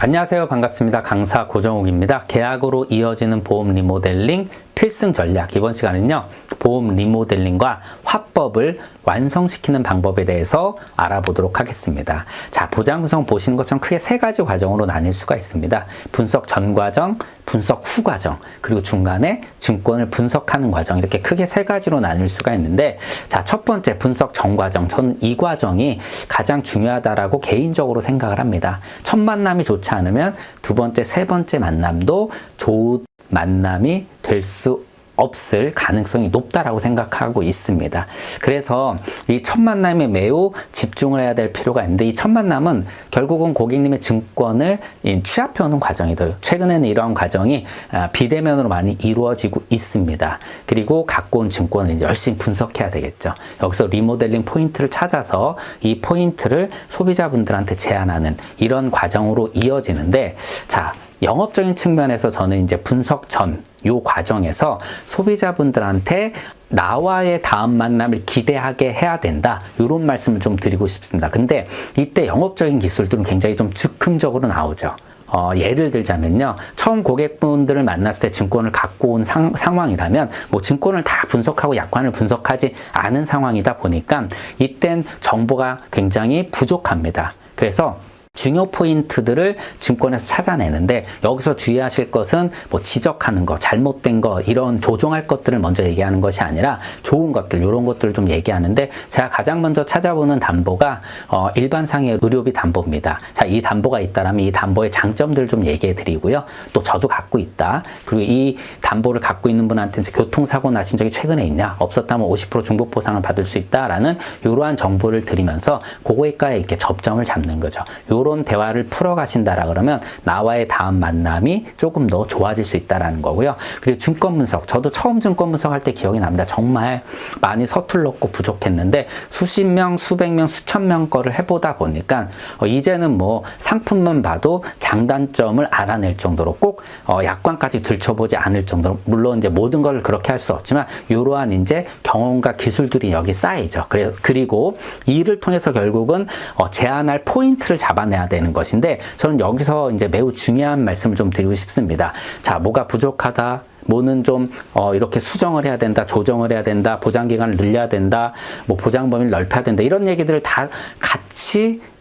안녕하세요. 반갑습니다. 강사 고정욱입니다. 계약으로 이어지는 보험 리모델링 필승 전략. 이번 시간은요, 보험 리모델링과 화법을 완성시키는 방법에 대해서 알아보도록 하겠습니다. 자, 보장 구성 보시는 것처럼 크게 세 가지 과정으로 나뉠 수가 있습니다. 분석 전 과정, 분석 후 과정, 그리고 중간에 증권을 분석하는 과정, 이렇게 크게 세 가지로 나눌 수가 있는데, 자, 첫 번째 분석 전 과정. 저는 이 과정이 가장 중요하다라고 개인적으로 생각을 합니다. 첫 만남이 좋지 않으면 두 번째, 세 번째 만남도 좋은 만남이 될 수 없을 가능성이 높다라고 생각하고 있습니다. 그래서 이 첫 만남에 매우 집중을 해야 될 필요가 있는데 이 첫 만남은 결국은 고객님의 증권을 취합해오는 과정이더 최근에는 이러한 과정이 아, 비대면으로 많이 이루어지고 있습니다. 그리고 갖고 온 증권을 이제 열심히 분석해야 되겠죠. 여기서 리모델링 포인트를 찾아서 이 포인트를 소비자분들한테 제안하는 이런 과정으로 이어지는데 자 영업적인 측면에서 저는 이제 분석 전 요 과정에서 소비자분들한테 나와의 다음 만남을 기대하게 해야 된다. 이런 말씀을 좀 드리고 싶습니다. 근데 이때 영업적인 기술들은 굉장히 좀 즉흥적으로 나오죠. 어, 예를 들자면요. 처음 고객분들을 만났을 때 증권을 갖고 온 상, 상황이라면 뭐 증권을 다 분석하고 약관을 분석하지 않은 상황이다 보니까 이땐 정보가 굉장히 부족합니다. 그래서 중요 포인트들을 증권에서 찾아내는데 여기서 주의하실 것은 뭐 지적하는 거, 잘못된 거 이런 조정할 것들을 먼저 얘기하는 것이 아니라 좋은 것들 이런 것들을 좀 얘기하는데 제가 가장 먼저 찾아보는 담보가 어, 일반상의 의료비 담보입니다. 자, 이 담보가 있다라면 이 담보의 장점들 좀 얘기해 드리고요. 또 저도 갖고 있다. 그리고 이 담보를 갖고 있는 분한테 교통사고 나신 적이 최근에 있냐? 없었다면 50% 중복 보상을 받을 수 있다라는 이러한 정보를 드리면서 고객과의 이렇게 접점을 잡는 거죠. 요런 대화를 풀어가신다라 그러면 나와의 다음 만남이 조금 더 좋아질 수 있다라는 거고요. 그리고 증권 분석. 저도 처음 증권 분석할 때 기억이 납니다. 정말 많이 서툴렀고 부족했는데 수십 명, 수백 명, 수천 명 거를 해보다 보니까 어, 이제는 뭐 상품만 봐도 장단점을 알아낼 정도로 꼭 어, 약관까지 들춰보지 않을 정도로 물론 이제 모든 걸 그렇게 할 수 없지만 이러한 이제 경험과 기술들이 여기 쌓이죠. 그래 그리고 이를 통해서 결국은 어, 제한할 포인트를 잡아내 해야 되는 것인데 저는 여기서 이제 매우 중요한 말씀을 좀 드리고 싶습니다. 자, 뭐가 부족하다. 뭐는 좀 어, 이렇게 수정을 해야 된다, 조정을 해야 된다, 보장 기간을 늘려야 된다, 뭐 보장 범위를 넓혀야 된다 이런 얘기들을 다 같이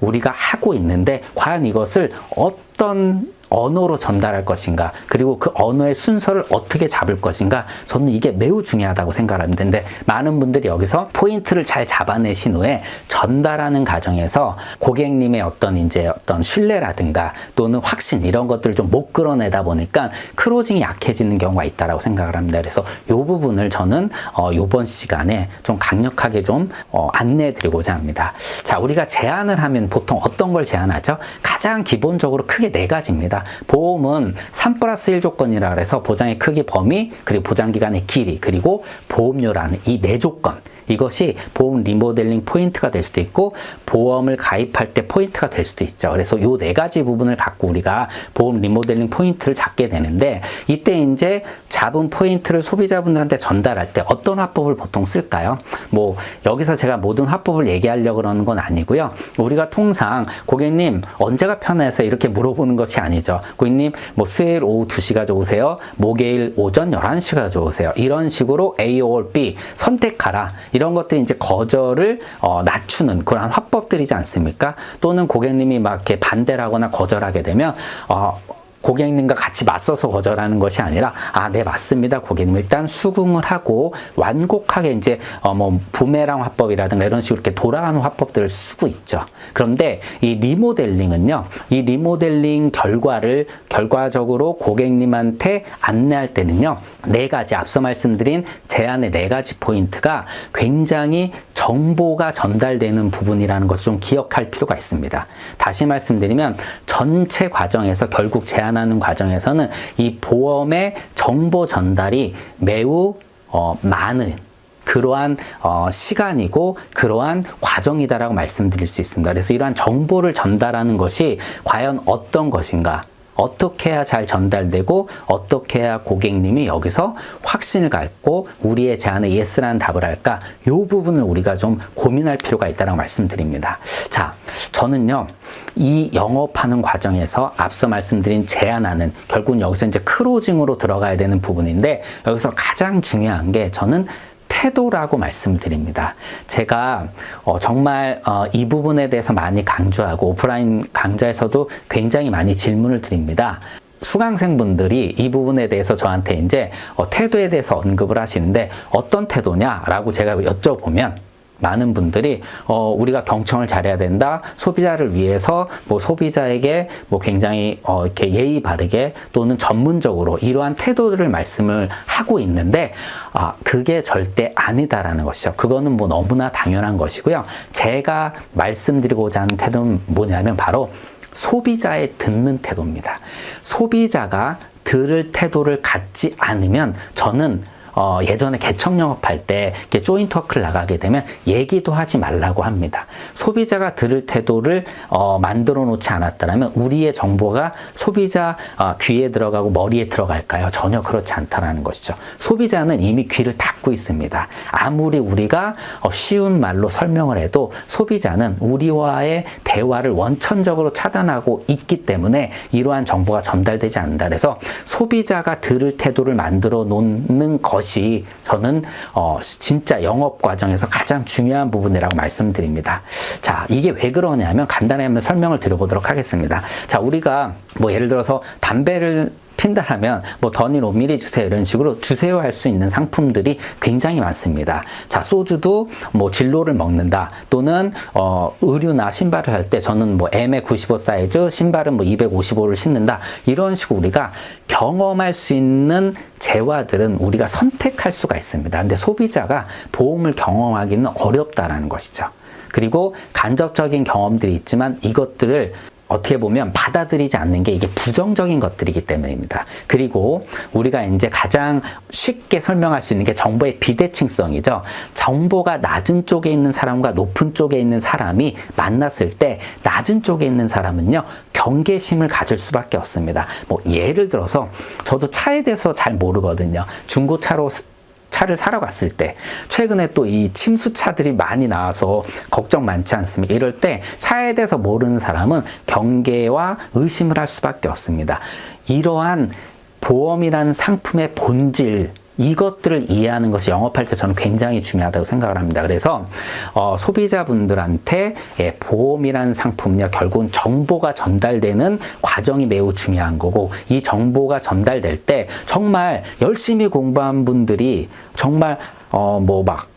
우리가 하고 있는데 과연 이것을 어떤 언어로 전달할 것인가 그리고 그 언어의 순서를 어떻게 잡을 것인가 저는 이게 매우 중요하다고 생각하는데 많은 분들이 여기서 포인트를 잘 잡아내신 후에 전달하는 과정에서 고객님의 어떤 이제 어떤 신뢰라든가 또는 확신 이런 것들을 좀 못 끌어내다 보니까 크로징이 약해지는 경우가 있다라고 생각을 합니다. 그래서 이 부분을 저는 어, 이번 시간에 좀 강력하게 좀 어, 안내해 드리고자 합니다. 자, 우리가 제 안을 하면 보통 어떤 걸 제안하죠? 가장 기본적으로 크게 네 가지입니다. 보험은 3 플러스 1 조건이라 그래서 보장의 크기 범위, 그리고 보장기간의 길이, 그리고 보험료라는 이 네 조건. 이것이 보험 리모델링 포인트가 될 수도 있고 보험을 가입할 때 포인트가 될 수도 있죠. 그래서 이네 가지 부분을 갖고 우리가 보험 리모델링 포인트를 잡게 되는데 이때 이제 잡은 포인트를 소비자분들한테 전달할 때 어떤 화법을 보통 쓸까요? 뭐 여기서 제가 모든 화법을 얘기하려고 그러는 건 아니고요. 우리가 통상 고객님 언제가 편해서 이렇게 물어보는 것이 아니죠. 고객님 뭐 수요일 오후 2시가 좋으세요? 목요일 오전 11시가 좋으세요? 이런 식으로 A or B 선택하라. 이런 것들이 이제 거절을 어, 낮추는 그런 화법들이지 않습니까? 또는 고객님이 막 이렇게 반대를 하거나 거절하게 되면 어, 고객님과 같이 맞서서 거절하는 것이 아니라 아, 네, 맞습니다. 고객님 일단 수긍을 하고 완곡하게 이제 어, 뭐 부메랑 화법이라든가 이런 식으로 이렇게 돌아가는 화법들을 쓰고 있죠. 그런데 이 리모델링은요. 이 리모델링 결과를 결과적으로 고객님한테 안내할 때는요. 네 가지 앞서 말씀드린 제안의 네 가지 포인트가 굉장히 정보가 전달되는 부분이라는 것을 좀 기억할 필요가 있습니다. 다시 말씀드리면 전체 과정에서 결국 제안 하는 과정에서는 이 보험의 정보 전달이 매우 어, 많은 그러한 어, 시간이고 그러한 과정이다라고 말씀드릴 수 있습니다. 그래서 이러한 정보를 전달하는 것이 과연 어떤 것인가 어떻게 해야 잘 전달되고 어떻게 해야 고객님이 여기서 확신을 갖고 우리의 제안에 예스라는 답을 할까? 요 부분을 우리가 좀 고민할 필요가 있다고 말씀드립니다. 자, 저는요. 이 영업하는 과정에서 앞서 말씀드린 제안하는 결국은 여기서 이제 크로징으로 들어가야 되는 부분인데 여기서 가장 중요한 게 저는 태도라고 말씀드립니다. 제가 어, 정말 어, 이 부분에 대해서 많이 강조하고 오프라인 강좌에서도 굉장히 많이 질문을 드립니다. 수강생분들이 이 부분에 대해서 저한테 이제 어, 태도에 대해서 언급을 하시는데 어떤 태도냐라고 제가 여쭤보면 많은 분들이 어 우리가 경청을 잘해야 된다. 소비자를 위해서 뭐 소비자에게 뭐 굉장히 어 이렇게 예의 바르게 또는 전문적으로 이러한 태도들을 말씀을 하고 있는데 아 그게 절대 아니다라는 것이죠. 그거는 뭐 너무나 당연한 것이고요. 제가 말씀드리고자 하는 태도는 뭐냐면 바로 소비자의 듣는 태도입니다. 소비자가 들을 태도를 갖지 않으면 저는 어, 예전에 개척 영업할 때 이렇게 조인트 워크를 나가게 되면 얘기도 하지 말라고 합니다. 소비자가 들을 태도를 어, 만들어 놓지 않았다면 우리의 정보가 소비자 어, 귀에 들어가고 머리에 들어갈까요? 전혀 그렇지 않다라는 것이죠. 소비자는 이미 귀를 닫고 있습니다. 아무리 우리가 어, 쉬운 말로 설명을 해도 소비자는 우리와의 대화를 원천적으로 차단하고 있기 때문에 이러한 정보가 전달되지 않는다. 그래서 소비자가 들을 태도를 만들어 놓는 것 것이 저는 어, 진짜 영업 과정에서 가장 중요한 부분이라고 말씀드립니다. 자, 이게 왜 그러냐면 간단히 한번 설명을 드려보도록 하겠습니다. 자, 우리가 뭐 예를 들어서 담배를 핀다라면 뭐 더니 5mm 주세요 이런 식으로 주세요 할 수 있는 상품들이 굉장히 많습니다. 자 소주도 뭐 진로를 먹는다 또는 어 의류나 신발을 할 때 저는 뭐 M의 95 사이즈 신발은 뭐 255를 신는다 이런 식으로 우리가 경험할 수 있는 재화들은 우리가 선택할 수가 있습니다. 근데 소비자가 보험을 경험하기는 어렵다라는 것이죠. 그리고 간접적인 경험들이 있지만 이것들을 어떻게 보면 받아들이지 않는 게 이게 부정적인 것들이기 때문입니다. 그리고 우리가 이제 가장 쉽게 설명할 수 있는 게 정보의 비대칭성이죠. 정보가 낮은 쪽에 있는 사람과 높은 쪽에 있는 사람이 만났을 때 낮은 쪽에 있는 사람은요, 경계심을 가질 수밖에 없습니다. 뭐 예를 들어서 저도 차에 대해서 잘 모르거든요. 중고차로 차를 사러 갔을 때 최근에 또 이 침수차들이 많이 나와서 걱정 많지 않습니까? 이럴 때 차에 대해서 모르는 사람은 경계와 의심을 할 수밖에 없습니다. 이러한 보험이라는 상품의 본질 이것들을 이해하는 것이 영업할 때 저는 굉장히 중요하다고 생각을 합니다. 그래서 어, 소비자분들한테 예, 보험이라는 상품은요 결국은 정보가 전달되는 과정이 매우 중요한 거고 이 정보가 전달될 때 정말 열심히 공부한 분들이 정말 어, 뭐막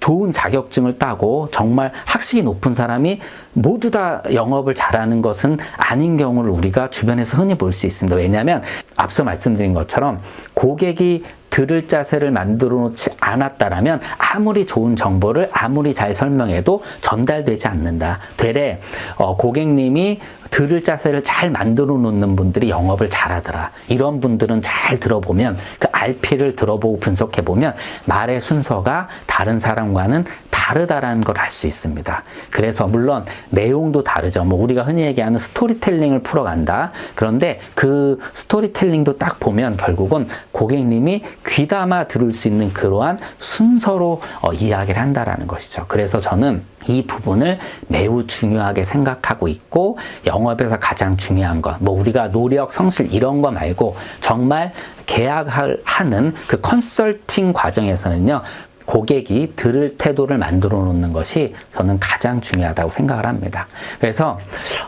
좋은 자격증을 따고 정말 학식이 높은 사람이 모두 다 영업을 잘하는 것은 아닌 경우를 우리가 주변에서 흔히 볼 수 있습니다. 왜냐하면 앞서 말씀드린 것처럼 고객이 들을 자세를 만들어 놓지 않았다라면 아무리 좋은 정보를 아무리 잘 설명해도 전달되지 않는다. 되레 어, 고객님이 들을 자세를 잘 만들어 놓는 분들이 영업을 잘하더라. 이런 분들은 잘 들어보면 그 RP를 들어보고 분석해 보면 말의 순서가 다른 사람과는 다르다라는 걸 알 수 있습니다. 그래서 물론 내용도 다르죠. 뭐 우리가 흔히 얘기하는 스토리텔링을 풀어간다. 그런데 그 스토리텔링도 딱 보면 결국은 고객님이 귀담아 들을 수 있는 그러한 순서로 어, 이야기를 한다라는 것이죠. 그래서 저는 이 부분을 매우 중요하게 생각하고 있고 영업에서 가장 중요한 것, 뭐 우리가 노력, 성실 이런 거 말고 정말 계약을 하는 그 컨설팅 과정에서는요. 고객이 들을 태도를 만들어 놓는 것이 저는 가장 중요하다고 생각을 합니다. 그래서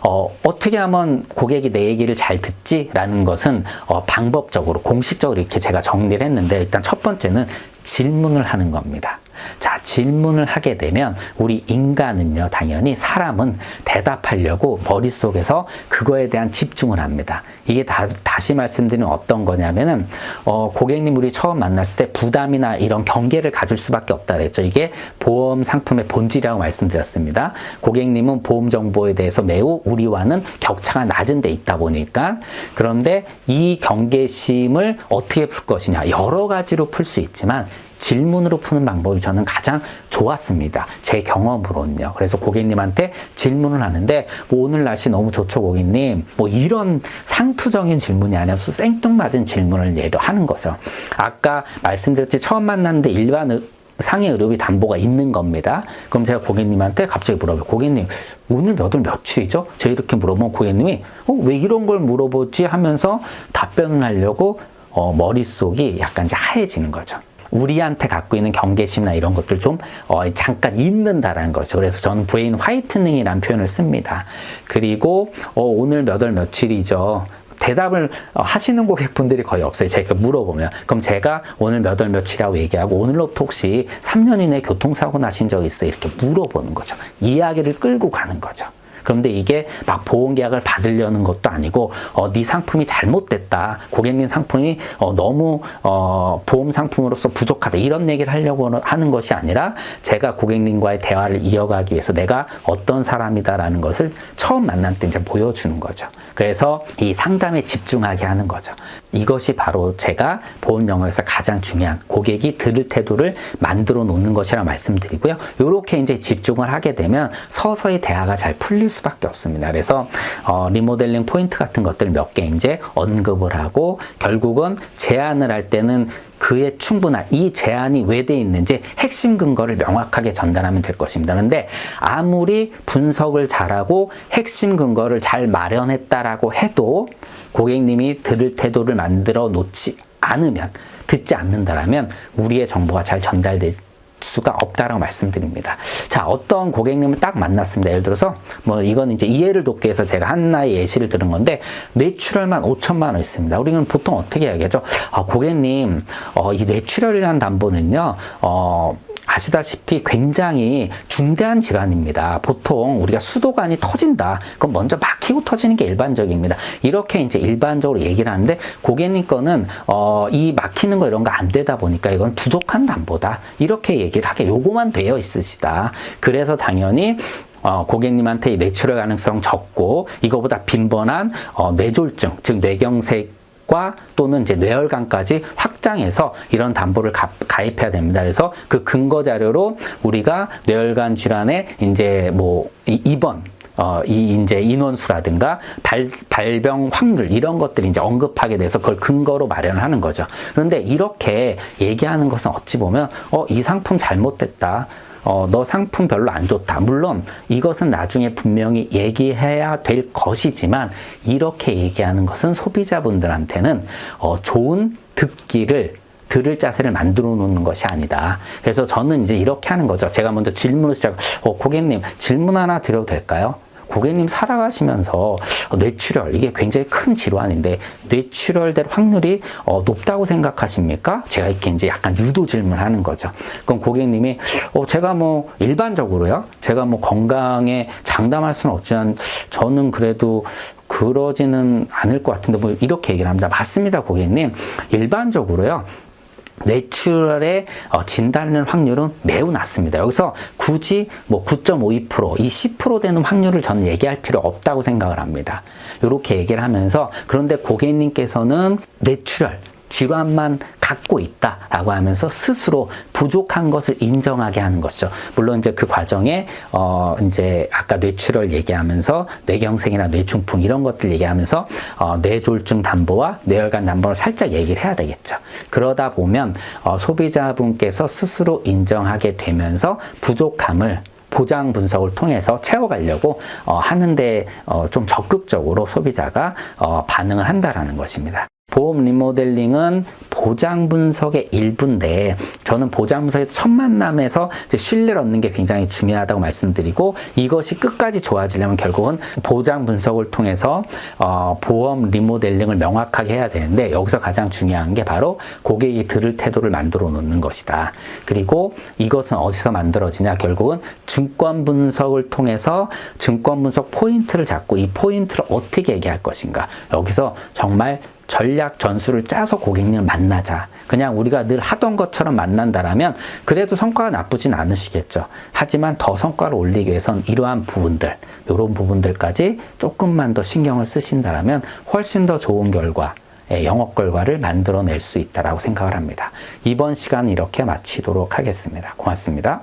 어, 떻게 하면 고객이 내 얘기를 잘 듣지라는 것은 어, 방법적으로 공식적으로 이렇게 제가 정리를 했는데 일단 첫 번째는 질문을 하는 겁니다. 자, 질문을 하게 되면 우리 인간은요, 당연히 사람은 대답하려고 머릿속에서 그거에 대한 집중을 합니다. 이게 다, 다시 말씀드리면 어떤 거냐면은, 어, 고객님 우리 처음 만났을 때 부담이나 이런 경계를 가질 수밖에 없다 그랬죠. 이게 보험 상품의 본질이라고 말씀드렸습니다. 고객님은 보험 정보에 대해서 매우 우리와는 격차가 낮은 데 있다 보니까 그런데 이 경계심을 어떻게 풀 것이냐. 여러 가지로 풀 수 있지만 질문으로 푸는 방법이 저는 가장 좋았습니다. 제 경험으로는요. 그래서 고객님한테 질문을 하는데 뭐 오늘 날씨 너무 좋죠, 고객님. 뭐 이런 상투적인 질문이 아니라 생뚱맞은 질문을 예로 하는 거죠. 아까 말씀드렸지 처음 만났는데 일반 의- 상해 의료비 담보가 있는 겁니다. 그럼 제가 고객님한테 갑자기 물어봐요. 고객님, 오늘 몇 월 며칠이죠? 제가 이렇게 물어보면 고객님이 어, 왜 이런 걸 물어보지 하면서 답변을 하려고 어, 머릿속이 약간 이제 하얘지는 거죠. 우리한테 갖고 있는 경계심이나 이런 것들 좀 어, 잠깐 잊는다라는 거죠. 그래서 저는 브레인 화이트닝이라는 표현을 씁니다. 그리고 어, 오늘 몇 월 며칠이죠. 대답을 어, 하시는 고객분들이 거의 없어요. 제가 물어보면. 그럼 제가 오늘 몇 월 며칠이라고 얘기하고 오늘로부터 혹시 3년 이내 교통사고 나신 적 있어요? 이렇게 물어보는 거죠. 이야기를 끌고 가는 거죠. 그런데 이게 막 보험 계약을 받으려는 것도 아니고 어, 네 상품이 잘못됐다. 고객님 상품이 어, 너무 어, 보험 상품으로서 부족하다. 이런 얘기를 하려고 하는 것이 아니라 제가 고객님과의 대화를 이어가기 위해서 내가 어떤 사람이다라는 것을 처음 만날 때 이제 보여주는 거죠. 그래서 이 상담에 집중하게 하는 거죠. 이것이 바로 제가 보험 영어에서 가장 중요한 고객이 들을 태도를 만들어 놓는 것이라 말씀드리고요. 이렇게 이제 집중을 하게 되면 서서히 대화가 잘 풀릴 수밖에 없습니다. 그래서 어, 리모델링 포인트 같은 것들 몇 개 이제 언급을 하고 결국은 제안을 할 때는 그에 충분한 이 제안이 왜 돼 있는지 핵심 근거를 명확하게 전달하면 될 것입니다. 그런데 아무리 분석을 잘하고 핵심 근거를 잘 마련했다라고 해도 고객님이 들을 태도를 만들어 놓지 않으면 듣지 않는다라면 우리의 정보가 잘 전달될 수가 없다라고 말씀드립니다. 자, 어떤 고객님을 딱 만났습니다. 예를 들어서 뭐 이건 이제 이해를 돕기 위해서 제가 하나의 예시를 들은 건데 뇌출혈만 5천만 원 있습니다. 우리는 보통 어떻게 이야기하죠? 아, 고객님, 어, 이 뇌출혈이라는 담보는요, 어, 아시다시피 굉장히 중대한 질환입니다. 보통 우리가 수도관이 터진다. 그럼 먼저 막히고 터지는 게 일반적입니다. 이렇게 이제 일반적으로 얘기를 하는데 고객님 거는 어, 이 막히는 거 이런 거 안 되다 보니까 이건 부족한 담보다. 이렇게 얘기를 하게 요거만 되어 있으시다. 그래서 당연히 어, 고객님한테 이 뇌출혈 가능성 적고 이거보다 빈번한 어, 뇌졸중, 즉 뇌경색 과 또는 이제 뇌혈관까지 확장해서 이런 담보를 가, 가입해야 됩니다. 그래서 그 근거 자료로 우리가 뇌혈관 질환의 이제 뭐 이- 입원 어, 이 이제 인원수라든가 발, 발병 확률 이런 것들이 이제 언급하게 돼서 그걸 근거로 마련을 하는 거죠. 그런데 이렇게 얘기하는 것은 어찌 보면 어, 이 상품 잘못됐다. 어, 너 상품 별로 안 좋다. 물론 이것은 나중에 분명히 얘기해야 될 것이지만 이렇게 얘기하는 것은 소비자분들한테는 어, 좋은 듣기를 들을 자세를 만들어 놓는 것이 아니다. 그래서 저는 이제 이렇게 하는 거죠. 제가 먼저 질문을 시작, 어, 고객님, 질문 하나 드려도 될까요? 고객님 살아가시면서 뇌출혈 이게 굉장히 큰 질환인데 뇌출혈 될 확률이 어, 높다고 생각하십니까? 제가 이렇게 이제 약간 유도 질문하는 거죠. 그럼 고객님이 어, 제가 뭐 일반적으로요, 제가 뭐 건강에 장담할 수는 없지만 저는 그래도 그러지는 않을 것 같은데 뭐 이렇게 얘기를 합니다. 맞습니다, 고객님. 일반적으로요. 뇌출혈의 어, 진단하는 확률은 매우 낮습니다. 여기서 굳이 뭐 9.52%, 이 10% 되는 확률을 저는 얘기할 필요 없다고 생각을 합니다. 이렇게 얘기를 하면서 그런데 고객님께서는 뇌출혈 질환만 갖고 있다라고 하면서 스스로 부족한 것을 인정하게 하는 것이죠. 물론 이제 그 과정에 어 이제 아까 뇌출혈 얘기하면서 뇌경색이나 뇌중풍 이런 것들 얘기하면서 어 뇌졸중 담보와 뇌혈관 담보를 살짝 얘기를 해야 되겠죠. 그러다 보면 어 소비자분께서 스스로 인정하게 되면서 부족함을 보장 분석을 통해서 채워가려고 어, 하는데 어, 좀 적극적으로 소비자가 어, 반응을 한다라는 것입니다. 보험 리모델링은 보장 분석의 일부인데 저는 보장 분석에서 첫 만남에서 신뢰를 얻는 게 굉장히 중요하다고 말씀드리고 이것이 끝까지 좋아지려면 결국은 보장 분석을 통해서 어, 보험 리모델링을 명확하게 해야 되는데 여기서 가장 중요한 게 바로 고객이 들을 태도를 만들어 놓는 것이다. 그리고 이것은 어디서 만들어지냐 결국은 증권 분석을 통해서 증권 분석 포인트를 잡고 이 포인트를 어떻게 얘기할 것인가 여기서 정말 전략 전술을 짜서 고객님을 만나 자. 그냥 우리가 늘 하던 것처럼 만난다라면 그래도 성과가 나쁘진 않으시겠죠. 하지만 더 성과를 올리기 위해선 이러한 부분들, 이런 부분들까지 조금만 더 신경을 쓰신다라면 훨씬 더 좋은 결과, 예, 영업 결과를 만들어낼 수 있다라고 생각을 합니다. 이번 시간 이렇게 마치도록 하겠습니다. 고맙습니다.